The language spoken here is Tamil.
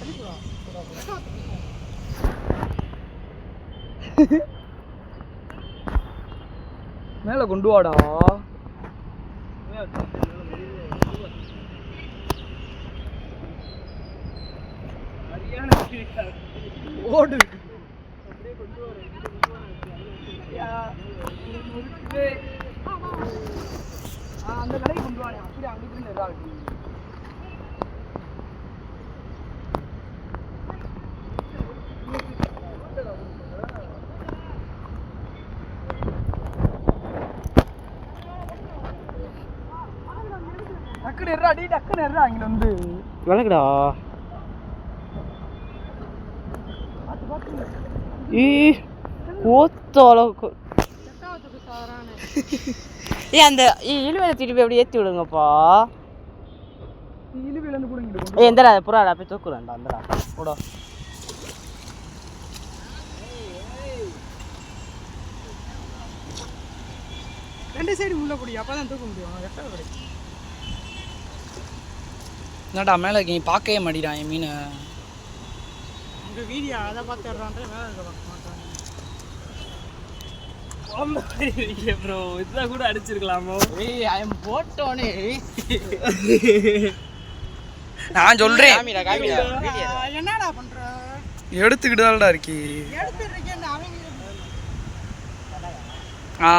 மேல கொண்டு வாடா. ஓடு. அந்த கடைக்கு கொண்டு வாடா. அப்படியே அங்கிட்டு இருந்து டக்குனு எறா அடி டக்குனு எறா அங்க வந்து. விளக்குடா. ஈ ஓத்த அளவுக்கு ஏ அந்த இழுவையில திருப்பி அப்படியே ஏற்றி விடுங்கப்பா. இழுவில இருந்து கூட இங்கிட்டு ஏ எந்தடா புறாடா போய் தூக்குறேன்டா அந்தடா போடா. ரெண்டு சைடு உள்ள கூடிய அப்பதான் தூக்க முடியும். எட்ட கிடைக்கும் என்னடா மேலே இருக்கீங்க பார்க்கவே மாட்டேறான் என் மீன். உங்க வீடியோ அதை பார்த்துடுறான்ட்டு வேலை இருக்க பார்க்க மாட்டாங்க. ப்ரோ இதுதான் கூட அடிச்சிருக்கலாமோ? ஏய் ஐ எம் போட்டோனே. நான் சொல்றேன். என்னடா பண்ற? எடுத்துக்கிட்டு தான்டா இருக்கி. எடுத்துட்டு இருக்கேன் ஆ